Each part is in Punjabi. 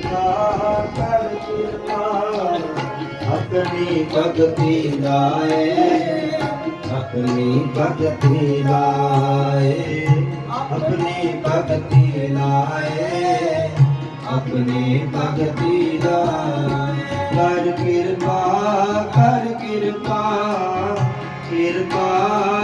ਕਿਰਪਾ ਕਰ ਕਿਰਪਾ ਆਪਣੀ ਭਗਤੀ ਲਾਏ ਆਪਣੀ ਭਗਤੀ ਲਾਏ ਆਪਣੀ ਭਗਤੀ ਲਾਏ ਆਪਣੀ ਭਗਤੀ ਲਾਏ ਕਰ ਕਿਰਪਾ ਕਰ ਕਿਰਪਾ ਕਿਰਪਾ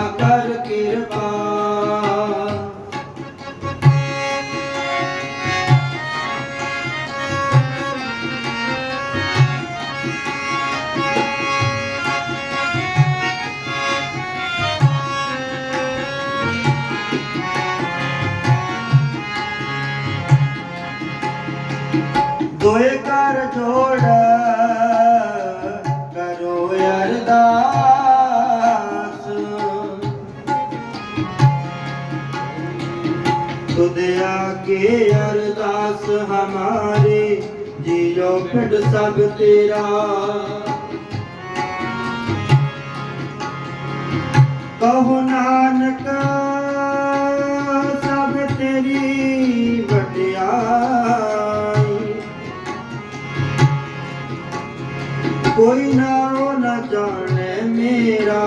ਦੋਏ ਕਰ ਜੋੜ ਕਰੋ ਅਰਦਾਸ। ਤੁਧ ਆਗੇ ਅਰਦਾਸ, ਹਮਾਰੇ ਜੀਓ ਫਿਟ ਸਭ ਤੇਰਾ। ਕਹੋ ਨਾਨਕ ਕੋਈ ਨਾ ਉਹ ਨਾ ਜਾਣੇ ਮੇਰਾ,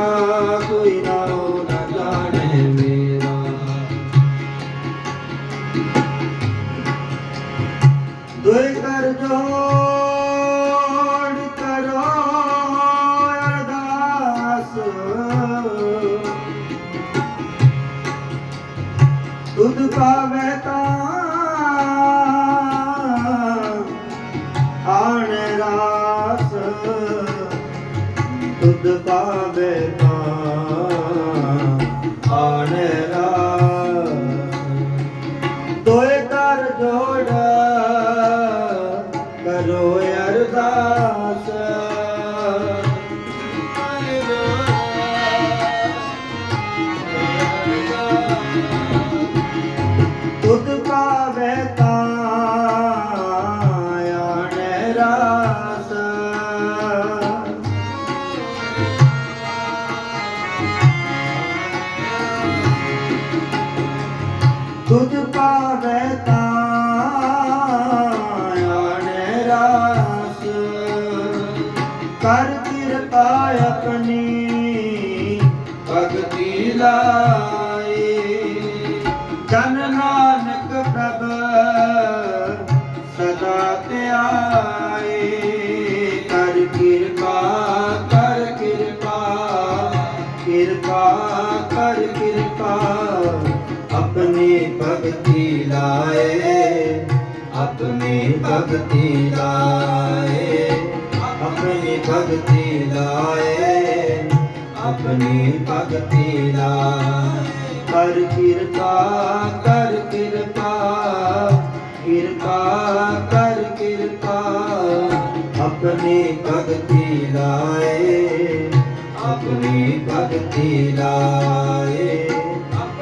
ਕੋਈ ਨਾ ਉਹ ਨਾ ਜਾਣੇ ਮੇਰਾ। ਦੁਇ ਕਰ ਜੋੜ ਕਰੋ, ਅਰਦਾਸ। ਤੁਧ ਪਾਵੇ ਤਾਂ ਤੁਧ ਤੁਧ ਪਾਵੇ ਤਾਂ ਆਣੇ ਰਾਸ। ਕਰ ਕਿਰਪਾ ਆਪਣੀ ਭਗਤੀ ਲਾਏ, ਆਪਣੀ ਭਗਤੀ ਲਾਏ। ਆਪਣੀ ਭਗਤੀ ਲਾਏ, ਆਪਣੀ ਭਗਤੀ ਲਾਏ। ਕਰ ਕਿਰਪਾ ਕਰ ਕਿਰਪਾ ਕਿਰਪਾ, ਕਰ ਕਿਰਪਾ। ਆਪਣੀ ਭਗਤੀ ਲਾਏ, ਆਪਣੀ ਭਗਤੀ ਲਾਏ।